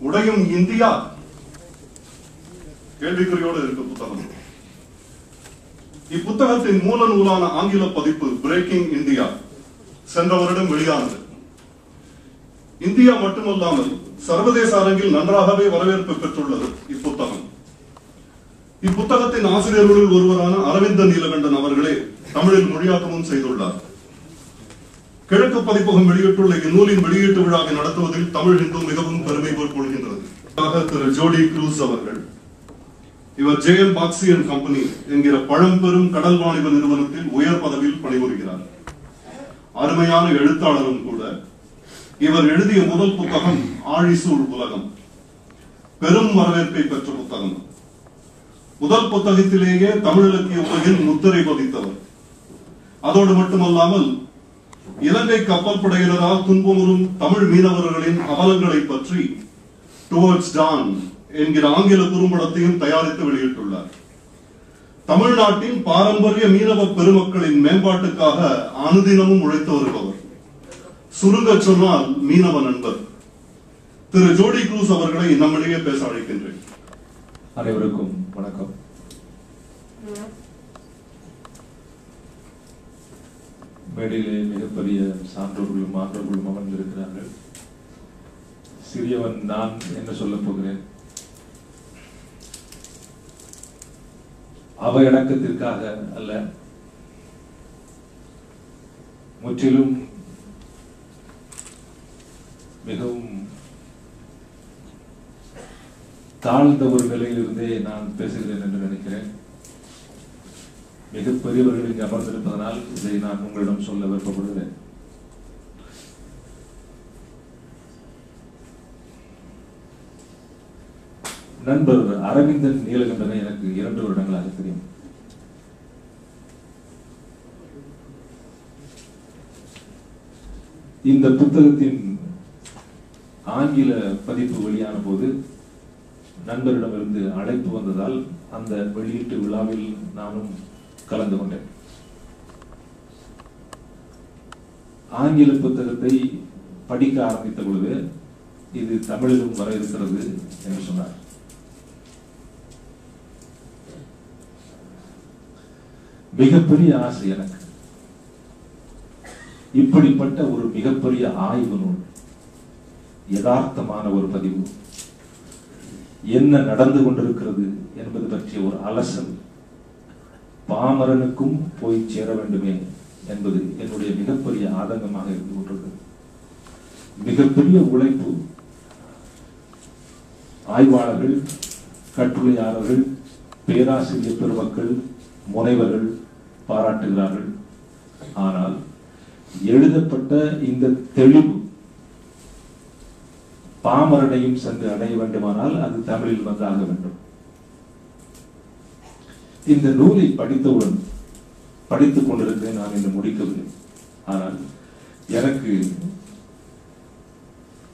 உடையும் இந்தியா. கேள்விக்குறியோடு இருக்க புத்தகம். இப்புத்தகத்தின் மூல நூலான ஆங்கில பதிப்பு பிரேக்கிங் இந்தியா சென்ற வருடம் வெளியானது. இந்தியா மட்டுமல்லாமல் சர்வதேச அரங்கில் நன்றாகவே வரவேற்பு பெற்றுள்ளது இப்புத்தகம். இப்புத்தகத்தின் ஆசிரியர்களுள் ஒருவரான அரவிந்த நீலகண்டன் அவர்களே தமிழில் மொழியாக்கமும் செய்துள்ளார். கிழக்கு பதிப்பகம் வெளியிட்டுள்ள இந்நூலின் வெளியீட்டு விழாவை நடத்துவதில் தமிழ் இன்றும் மிகவும் பெருமை போல் திரு ஜோடி க்ரூஸ் அவர்கள் இவர் ஜேஎல் பாக்ஸி அண்ட் கம்பெனி என்கிற பழம்பெரும் கடல் வாணிப நிறுவனத்தில் உயர் பதவியில் பணிபுரிகிறார். அருமையான எழுத்தாளரும் கூட. இவர் எழுதிய முதல் புத்தகம் ஆழிசூழ் உலகம் பெரும் வரவேற்பை பெற்ற புத்தகம். முதல் புத்தகத்திலேயே தமிழ் இலக்கிய உலகில் முத்திரை பதித்தவர். அதோடு மட்டுமல்லாமல் இலங்கை கப்பல் படையினரால் துன்பமுறும் தமிழ் மீனவர்களின் அவலங்களை பற்றி டுவர்ட்ஸ் டான் என்கிற ஆங்கில குறும்படத்தையும் தயாரித்து வெளியிட்டுள்ளார். தமிழ்நாட்டின் பாரம்பரிய மீனவ பெருமக்களின் மேம்பாட்டுக்காக அனுதினமும் உழைத்து வருபவர். சுருங்க சொன்னால் மீனவ நண்பர். திரு ஜோடி குரூஸ் அவர்களை நம்மிடையே பேச அழைக்கின்றேன். அனைவருக்கும் வணக்கம். மேடையிலே மிகப்பெரிய சான்றோர்களும் மாற்றர்களும் அமர்ந்திருக்கிறார்கள். சிறியவன் நான் என்று சொல்ல போகிறேன். அவ இணக்கத்திற்காக அல்ல. முற்றிலும் மிகவும் தாழ்ந்த ஒரு நிலையிலிருந்தே நான் பேசுகிறேன் என்று நினைக்கிறேன். மிகப்பெரியவர்கள் இங்கு அமர்ந்திருப்பதனால் இதை நான் உங்களிடம் சொல்ல விருப்பப்படுகிறேன். நண்பர் அரவிந்தன் நீலகண்டனை எனக்கு இரண்டு வருடங்களாக தெரியும். இந்த புத்தகத்தின் ஆங்கில பதிப்பு வெளியான போது நண்பரிடமிருந்து அழைப்பு வந்ததால் அந்த வெளியீட்டு விழாவில் நானும் கலந்து கொண்டேன். ஆங்கில புத்தகத்தை படிக்க ஆரம்பித்த பொழுது இது தமிழிலும் வர இருக்கிறது என்று சொன்னார். மிகப்பெரிய ஆசை எனக்கு. இப்படிப்பட்ட ஒரு மிகப்பெரிய ஆய்வு நூல். யதார்த்தமான ஒரு பதிவு. என்ன நடந்து கொண்டிருக்கிறது என்பது பற்றிய ஒரு அலசல் பாமரனுக்கும் போய் சேர வேண்டுமே என்பது என்னுடைய மிகப்பெரிய ஆதங்கமாக இருந்து கொண்டிருக்கிறது. மிகப்பெரிய உழைப்பு ஆய்வாளர்கள் கட்டுரையாளர்கள் பேராசிரியர் பெருமக்கள் முனைவர்கள் பாராட்டுகிறார்கள். ஆனால் எழுதப்பட்ட இந்த தெளிவு பாமரனையும் சென்று அடைய வேண்டுமானால் அது தமிழில் வந்தாக வேண்டும். இந்த நூலை படித்தவுடன் படித்துக் கொண்டிருந்தேன் நான் இன்று முடிக்கவில்லை. ஆனால் எனக்கு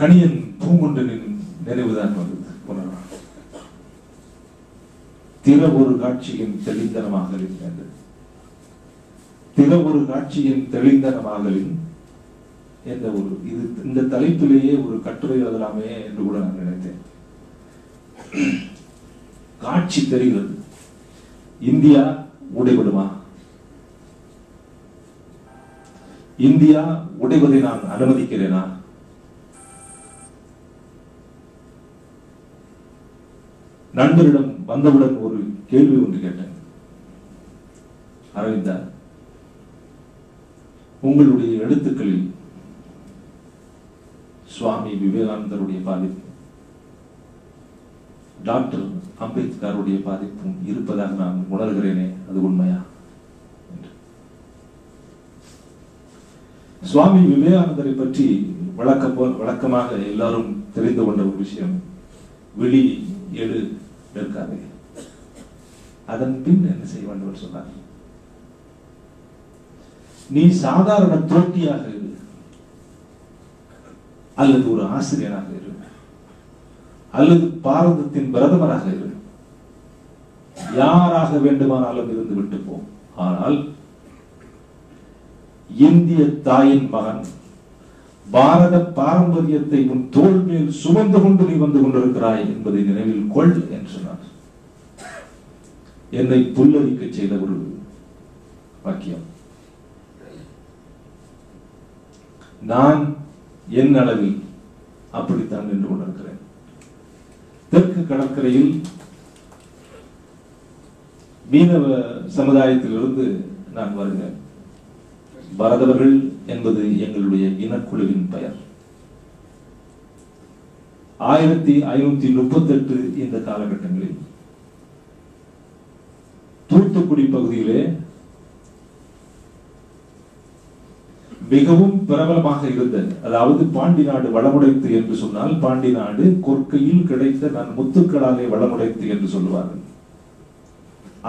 கணியன் பூங்குண்டனின் நினைவுதான் வந்தது திற ஒரு காட்சியின் தெளிந்தனமாக இருக்கின்றது திற ஒரு காட்சியின் தெளிந்தனமாகலின் என்ற ஒரு இது இந்த தலைப்பிலேயே ஒரு கட்டுரை எழுதலாமே என்று கூட நான் நினைத்தேன். காட்சி தெரிகிறது. இந்தியா உடைபடுமா? இந்தியா உடைவதை நான் அனுமதிக்கிறேனா? நண்பரிடம் வந்தவுடன் ஒரு கேள்வி ஒன்று கேட்டேன். அரவிந்தா உங்களுடைய எழுத்துக்களில் சுவாமி விவேகானந்தருடைய பாதிப்பு டாக்டர் அம்பேத்கருடைய பாதிப்பும் இருப்பதாக நான் உணர்கிறேனே அது உண்மையா? சுவாமி விவேகானந்தரை பற்றி வழக்க வழக்கமாக எல்லாரும் தெரிந்து கொண்ட ஒரு விஷயம் விழி எழு நிற்காதே. அதன் பின் என்ன செய்ய வேண்டும் சொன்னார்? நீ சாதாரண தோட்டியாக இரு. அல்லது ஒரு ஆசிரியராக இரு. அல்லது பாரதத்தின் பிரதமராக இரு. யாராக வேண்டுமானாலும் இருந்து விட்டு போ. ஆனால் இந்திய தாயின் மகன் பாரத பாரம்பரியத்தை உன் தோள் மேல் சுமந்து கொண்டு நீ வந்து கொண்டிருக்கிறாய் என்பதை நினைவில் கொள் என்று சொன்னார். என்னை புல்லரிக்க செய்த ஒரு வாக்கியம். நான் என் அளவில் அப்படித்தான் நின்று கொண்டிருக்கிறேன். தெற்கு கடற்கரையில் மீனவ சமுதாயத்திலிருந்து நான் வருகிறேன். பரதவர்கள் என்பது எங்களுடைய இனக்குழுவின் பெயர். ஆயிரத்தி ஐநூத்தி முப்பத்தி எட்டு இந்த காலகட்டங்களில் தூத்துக்குடி பகுதியிலே மிகவும் பிரபலமாக இருந்த அதாவது பாண்டி நாடு வளமுடைத்து என்று சொன்னால் பாண்டி நாடு கொற்கையில் கிடைத்த நான் முத்துக்களாலே வளமுடைத்து என்று சொல்லுவார்கள்.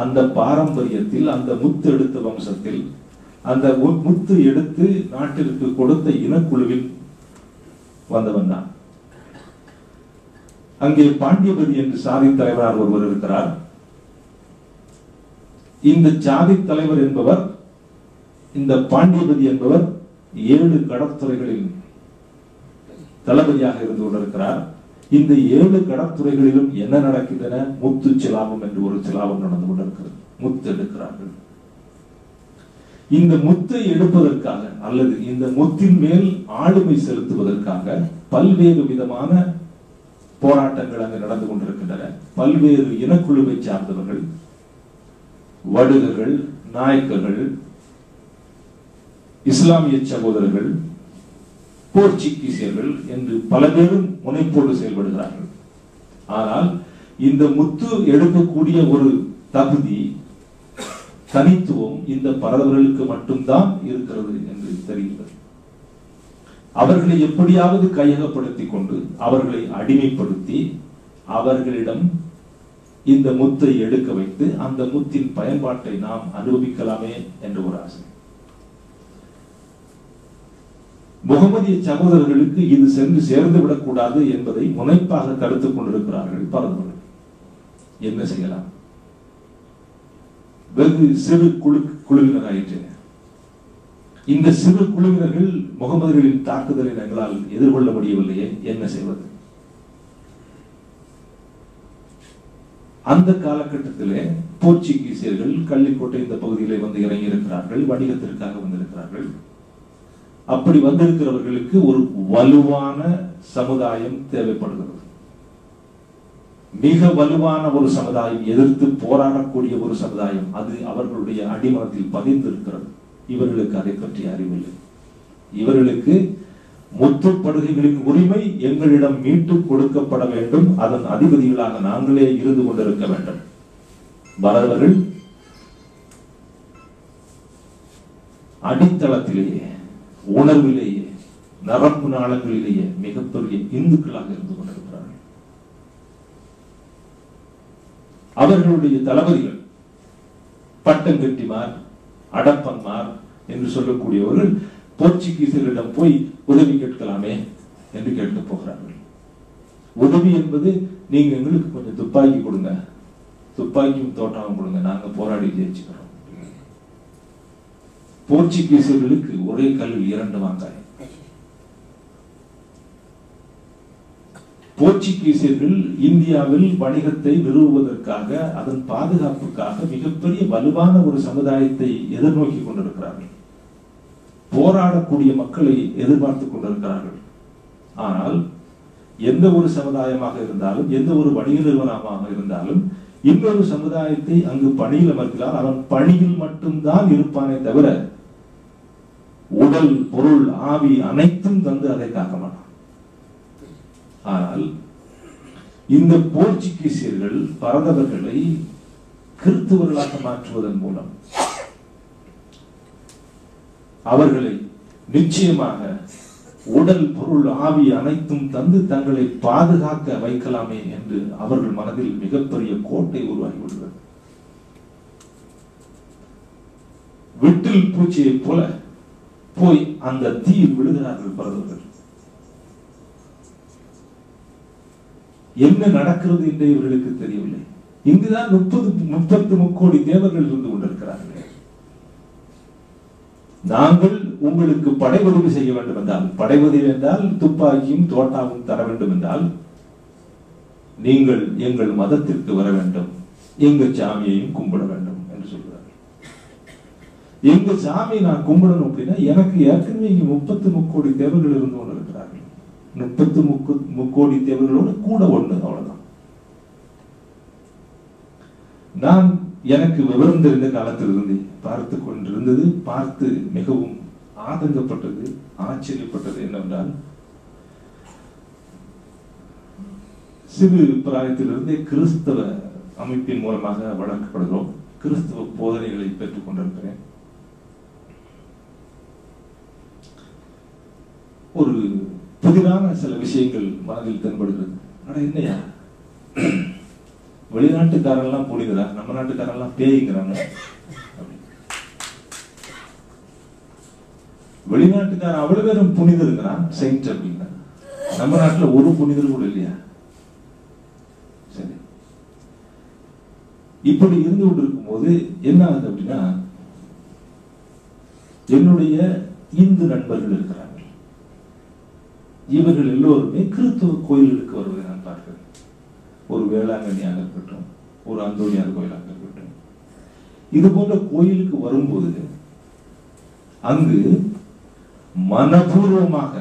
அந்த பாரம்பரியத்தில் அந்த முத்து எடுத்த வம்சத்தில் அந்த முத்து எடுத்து நாட்டிற்கு கொடுத்த இனக்குழுவில் வந்தவன் தான் அங்கே பாண்டியபதி என்று சாதி தலைவரார் ஒருவர் இருக்கிறார். இந்த சாதி தலைவர் என்பவர் இந்த பாண்டியபதி என்பவர் ஏழு கடற்துறைகளில் தளபதியாக இருந்து கொண்டிருக்கிறார். இந்த ஏழு கடற்துறைகளிலும் என்ன நடக்கின்றன? முத்து சிலாபம் என்று ஒரு சிலாபம் நடந்து கொண்டிருக்கிறது. முத்து எடுக்கிறார்கள். இந்த முத்தை எடுப்பதற்காக அல்லது இந்த முத்தின் மேல் ஆளுமை செலுத்துவதற்காக பல்வேறு விதமான போராட்டங்கள் அங்கு நடந்து கொண்டிருக்கின்றன. பல்வேறு இனக்குழுவை சார்ந்தவர்கள் வடுகர்கள் நாயக்கர்கள் இஸ்லாமிய சகோதரர்கள் போர்ச்சுகீசியர்கள் என்று பல பேரும் முனைப்போடு செயல்படுகிறார்கள். ஆனால் இந்த முத்து எடுக்கக்கூடிய ஒரு தகுதி தனித்துவம் இந்த பரதவர்களுக்கு மட்டும்தான் இருக்கிறது என்று தெரிகிறது. அவர்களை எப்படியாவது கையகப்படுத்திக் கொண்டு அவர்களை அடிமைப்படுத்தி அவர்களிடம் இந்த முத்தை எடுக்க வைத்து அந்த முத்தின் பயன்பாட்டை நாம் அனுபவிக்கலாமே என்ற ஒரு ஆசை. முகமதிய சகோதரர்களுக்கு இது சென்று சேர்ந்து விடக்கூடாது என்பதை முனைப்பாக தடுத்துக் கொண்டிருக்கிறார்கள். பரதவர்கள் என்ன செய்யலாம்? வெகு சிறு குழு குழுவினராயிற்று. இந்த சிறு குழுவினர்கள் முகமதுகளின் தாக்குதலை எங்களால் எதிர்கொள்ள முடியவில்லையே. என்ன செய்வது? அந்த காலகட்டத்திலே போர்ச்சுகீசியர்கள் கள்ளிக்கோட்டை இந்த பகுதியிலே வந்து இறங்கி இருக்கிறார்கள் வணிகத்திற்காக வந்திருக்கிறார்கள். அப்படி வந்திருக்கிறவர்களுக்கு ஒரு வலுவான சமுதாயம் தேவைப்படுகிறது. மிக வலுவான ஒரு சமுதாயம் எதிர்த்து போராடக்கூடிய ஒரு சமுதாயம் அது அவர்களுடைய அடிமனத்தில் பதிந்திருக்கிறது. இவர்களுக்கு அதை பற்றி அறிவில்லை. இவர்களுக்கு முற்றுப்படுகைகளின் உரிமை எங்களிடம் மீட்டு கொடுக்கப்பட வேண்டும். அதன் அதிபதிகளாக நாங்களே இருந்து கொண்டிருக்க வேண்டும். பரதவர்கள் அடித்தளத்திலேயே உணர்விலேயே நரம்பு நாளங்களிலேயே மிகப்பெரிய இந்துக்களாக இருந்து கொண்டிருக்கிறார்கள். அவர்களுடைய தளபதிகள் பட்டங்கட்டிமார் அடப்பன்மார் என்று சொல்லக்கூடியவர்கள் போர்ச்சுகீசர்களிடம் போய் உதவி கேட்கலாமே என்று கேட்டு போகிறார்கள். உதவி என்பது நீங்க எங்களுக்கு கொஞ்சம் துப்பாக்கி கொடுங்க. துப்பாக்கியும் தோட்டமும் கொடுங்க. நாங்க போராடி ஜெயிச்சுக்கிறோம். போர்ச்சுகீசியர்களுக்கு ஒரே கல்லில் இரண்டு வாங்காய் போர்ச்சுகீசியர்கள் இந்தியாவில் வணிகத்தை நிறுவுவதற்காக அதன் பாதுகாப்புக்காக மிகப்பெரிய வலுவான ஒரு சமுதாயத்தை எதிர்நோக்கி கொண்டிருக்கிறார்கள். போராடக்கூடிய மக்களை எதிர்பார்த்துக் கொண்டிருக்கிறார்கள். ஆனால் எந்த ஒரு சமுதாயமாக இருந்தாலும் எந்த ஒரு வணிக நிறுவனமாக இருந்தாலும் இன்னொரு சமுதாயத்தை அங்கு பணியில் அமர்த்தினால் அவன் பணியில் மட்டும்தான் இருப்பானே தவிர உடல் பொருள் ஆவி அனைத்தும் தந்து அதை காக்க மாட்டான். ஆனால் இந்த போர்ச்சுகீசியர்கள் பரதவர்களை கிறிஸ்துவர்களாக மாற்றுவதன் மூலம் அவர்களை நிச்சயமாக உடல் பொருள் ஆவி அனைத்தும் தந்து தங்களை பாதுகாக்க வைக்கலாமே என்று அவர்கள் மனதில் மிகப்பெரிய கோட்டை உருவாகியுள்ளது விட்டில் பூச்சியைப் போல போய் அந்த தீயில் விழுகிறார்கள் பரதவர்கள் என்ன நடக்கிறது என்று இவர்களுக்கு தெரியவில்லை. இங்குதான் முப்பது முப்பத்து முக்கோடி தேவர்கள் இருந்து கொண்டிருக்கிறார்கள். நாங்கள் உங்களுக்கு படை உதவி செய்ய வேண்டும் என்றால் உதவி என்றால் துப்பாக்கியும் தோட்டாவும் தர வேண்டும் என்றால் நீங்கள் எங்கள் மதத்திற்கு வர வேண்டும் எங்கள் சாமியையும் கும்பிட வேண்டும் என்று சொல்கிறார்கள். எங்க சாமி நான் கும்பிடணும் அப்படின்னா எனக்கு ஏற்கனவே இங்க முப்பத்து முக்கோடி தேவர்கள் இருந்து கொண்டு இருக்கிறார்கள் முப்பத்து முக்கு முக்கோடி தேவர்களோட கூட ஒண்ணு அவ்வளவுதான். நான் எனக்கு விவரம் தெரிந்த காலத்திலிருந்து பார்த்து கொண்டிருந்தது பார்த்து மிகவும் ஆதங்கப்பட்டது ஆச்சரியப்பட்டது என்னவென்றால் சிறு பிராயத்திலிருந்தே கிறிஸ்தவ அமைப்பின் மூலமாக வளர்க்கப்படுகிறோம். கிறிஸ்தவ போதனைகளை பெற்றுக் கொண்டிருக்கிறோம் ஒரு புதிதான சில விஷயங்கள் மனதில் தென்படுகிறது. ஆனா என்னையா? வெளிநாட்டுக்காரெல்லாம் புனிதரா நம்ம நாட்டுக்காரெல்லாம் பேய்கிறாங்க அப்படி. வெளிநாட்டுக்காரன் அவ்வளவு பேரும் புனிதருங்கிறான் செயின்ட் அப்படின்னா. நம்ம நாட்டுல ஒரு புனிதர் கூட இல்லையா? சரி. இப்படி இருந்து கொண்டிருக்கும் போது என்ன ஆகுது அப்படின்னா என்னுடைய இந்து நண்பர்கள் இருக்கிறாங்க. இவர்கள் எல்லோருமே கிறித்துவ கோயில்களுக்கு வருவதை நான் பார்க்கிறேன் ஒரு வேளாங்கண்ணியாக இருக்கட்டும் ஒரு அந்தோனியார் கோயிலாக இருக்கட்டும் இது போன்ற கோயிலுக்கு வரும்போது அங்கு மனபூர்வமாக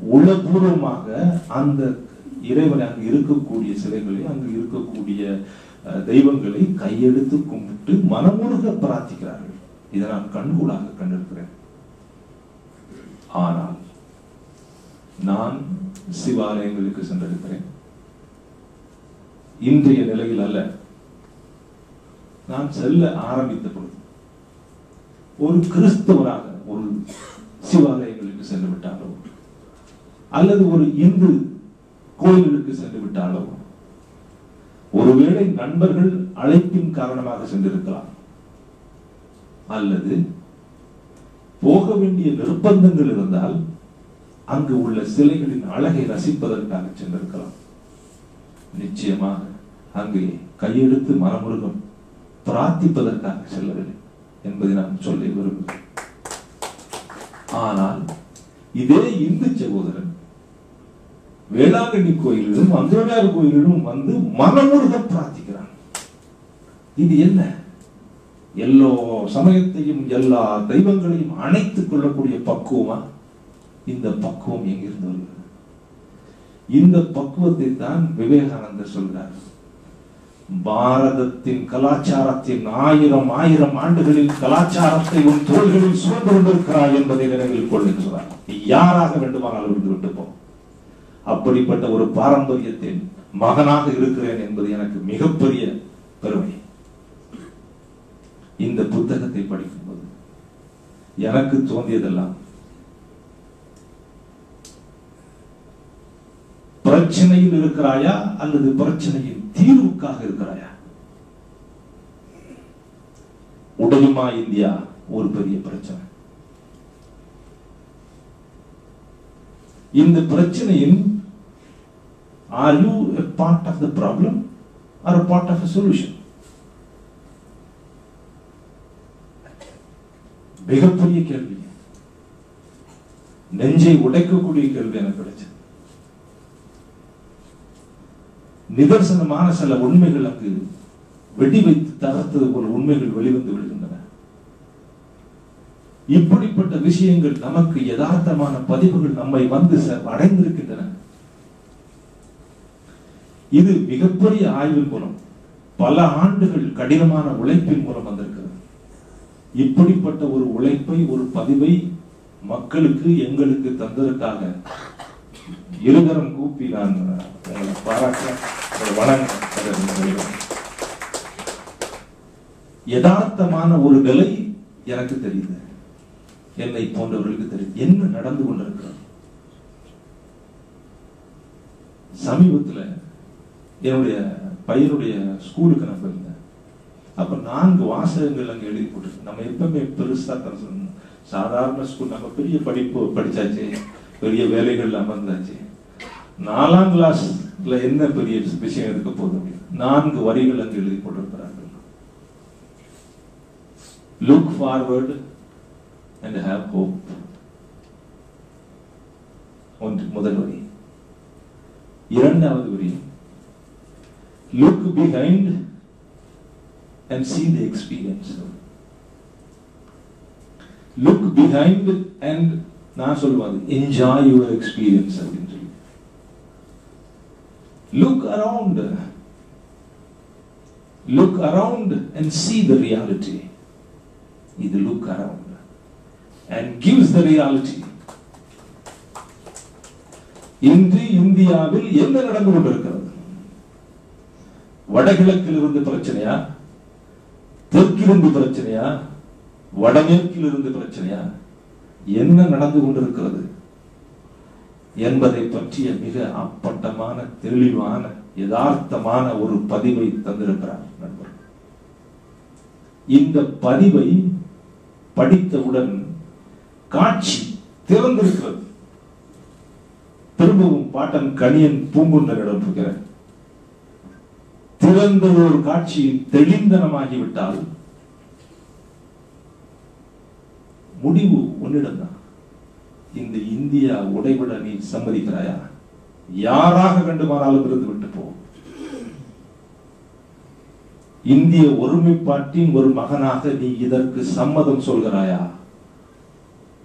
உளபூர்வமாக அந்த இறைவன் அங்கு இருக்கக்கூடிய சிலைகளை அங்கு இருக்கக்கூடிய அஹ், தெய்வங்களை கையெடுத்து கும்பிட்டு மனமுருக பிரார்த்திக்கிறார்கள். இதை நான் கண்கூடாக கண்டிருக்கிறேன். ஆனால் நான் சிவாலயங்களுக்கு சென்றிருக்கிறேன் இன்றைய நிலையில் அல்ல நான் செல்ல ஆரம்பித்த பொழுது ஒரு கிறிஸ்தவராக ஒரு சிவாலயங்களுக்கு சென்று விட்டாலோ அல்லது ஒரு இந்து கோயில்களுக்கு சென்று விட்டாலோ ஒருவேளை நண்பர்கள் அழைப்பின் காரணமாக சென்றிருக்கலாம் அல்லது போக வேண்டிய நிர்பந்தங்கள் இருந்தால் அங்கு உள்ள சிலைகளின் அழகை ரசிப்பதற்காக சென்றிருக்கலாம். நிச்சயமாக அங்கே கையெழுத்து மரமுருகம் பிரார்த்திப்பதற்காக செல்லவில்லை என்பதை நான் சொல்ல விரும்புகிறேன். ஆனால் இதே இந்து சகோதரன் வேளாங்கண்ணி கோயிலிலும் அந்தோனியார் கோயிலிலும் வந்து மனமுருக பிரார்த்திக்கிறான். இது என்ன? எல்லா சமயத்தையும் எல்லா தெய்வங்களையும் அணைத்துக் கொள்ளக்கூடிய பக்குவமா இந்த பக்குவம் எங்கிருந்து வருகிறது இந்த பக்குவத்தை தான் விவேகானந்தர் சொல்றார். பாரதத்தின் கலாச்சாரத்தின் ஆயிரம் ஆயிரம் ஆண்டுகளில் கலாச்சாரத்தை உன் தோள்களில் சுமந்து கொண்டிருக்கிறாய் என்பதை நினைவில் கொள்ளுகிறார் நீ யாராக வேண்டுமானால் இருந்து விட்டு போ. அப்படிப்பட்ட ஒரு பாரம்பரியத்தின் மகனாக இருக்கிறேன் என்பது எனக்கு மிகப்பெரிய பெருமை. இந்த புத்தகத்தை படிக்கும்போது எனக்கு தோன்றியதெல்லாம் பிரச்சனையில் இருக்கிறாயா அல்லது பிரச்சனையின் தீர்வுக்காக இருக்கிறாயா? உடையுமா இந்தியா? ஒரு பெரிய பிரச்சனை. இந்த பிரச்சனையின் are you part of the problem or part of solution மிகப்பெரிய கேள்வி. நெஞ்சை உடைக்கக்கூடிய கேள்வி எனக்கு கிடைச்சது. நிதர்சனமான சில உண்மைகளுக்கு வெடி வைத்து தகர்த்தது போல உண்மைகள் வெளிவந்து விடுகின்றன. இப்படிப்பட்ட விஷயங்கள் நமக்கு யதார்த்தமான பதிவுகள் நம்மை வந்து அடைந்திருக்கின்றன. இது மிகப்பெரிய ஆய்வின் மூலம் பல ஆண்டுகள் கடினமான உழைப்பின் மூலம் வந்த இப்படிப்பட்ட ஒரு உழைப்பை ஒரு பதிவை மக்களுக்கு எங்களுக்கு தந்ததற்காக. இருகரம் கூப்பி நான் உங்களை பாராட்ட வணங்க யதார்த்தமான ஒரு நிலை எனக்கு தெரியுது. என்னை போன்றவர்களுக்கு தெரியுது என்ன நடந்து கொண்டிருக்கிறது? சமீபத்துல என்னுடைய பையனுடைய ஸ்கூலுக்கு நான் போயிருந்தேன். அப்ப நான்கு வாசகங்கள் அங்க எழுதி போட்டுருக்கு. நம்ம எப்பவுமே பெருசா தர சொல்லணும். சாதாரண ஸ்கூல் நம்ம பெரிய படிப்பு படிச்சாச்சு. பெரிய வேலைகள் அமர்ந்தாச்சு. நாலாம் கிளாஸ்ல என்ன பெரிய விஷயம் இருக்க போகுது அப்படின்னு. நான்கு வரிகள் அங்கு எழுதி போட்டிருக்கிறார்கள் look forward and have hope ஒன்று முதல் வரி. இரண்டாவது வரி. Look behind and see the experience look behind and நான் சொல்லுவாங்க enjoy your experience அப்படின்னு சொல்லி look around look around and see the reality இது look around and gives the reality இன்று இந்தியாவில் என்ன நடந்து கொண்டிருக்கிறது வடகிழக்கில் இருந்து பிரச்சனையா தெற்கிலிருந்து பிரச்சனையா? வடமேற்கில் இருந்து பிரச்சனையா? என்ன நடந்து கொண்டிருக்கிறது என்பதை பற்றிய மிக அப்பட்டமான தெளிவான யதார்த்தமான ஒரு பதிவை தந்திருக்கிறார் நண்பர். இந்த பதிவை படித்தவுடன் காட்சி திறந்திருக்கிறது. திரும்பவும் பாட்டன் கணியன் பூங்குன்றனிடம் இருக்கிறேன் திறந்த ஒரு காட்சி தெளிந்தனமாகிவிட்டால் முடிவு உன்னிடம்தான் இந்த இந்தியா உடைபட நீ சம்மதிக்கிறாயா? யாராக வேண்டுமானாலும் இருந்து விட்டு போ. இந்திய ஒருமைப்பாட்டின் ஒரு மகனாக நீ இதற்கு சம்மதம் சொல்கிறாயா?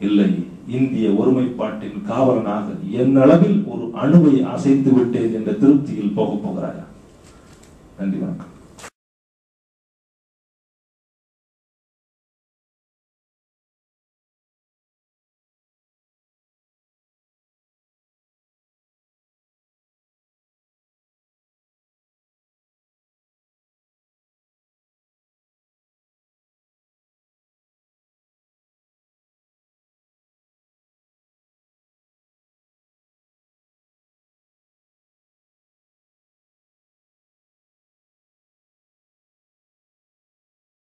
இல்லை இந்திய ஒருமைப்பாட்டின் காவலனாக என் அளவில் ஒரு அணுவை அசைத்து விட்டேன் என்ற திருப்தியில் போகப் போகிறாயா? நன்றி வணக்கம்.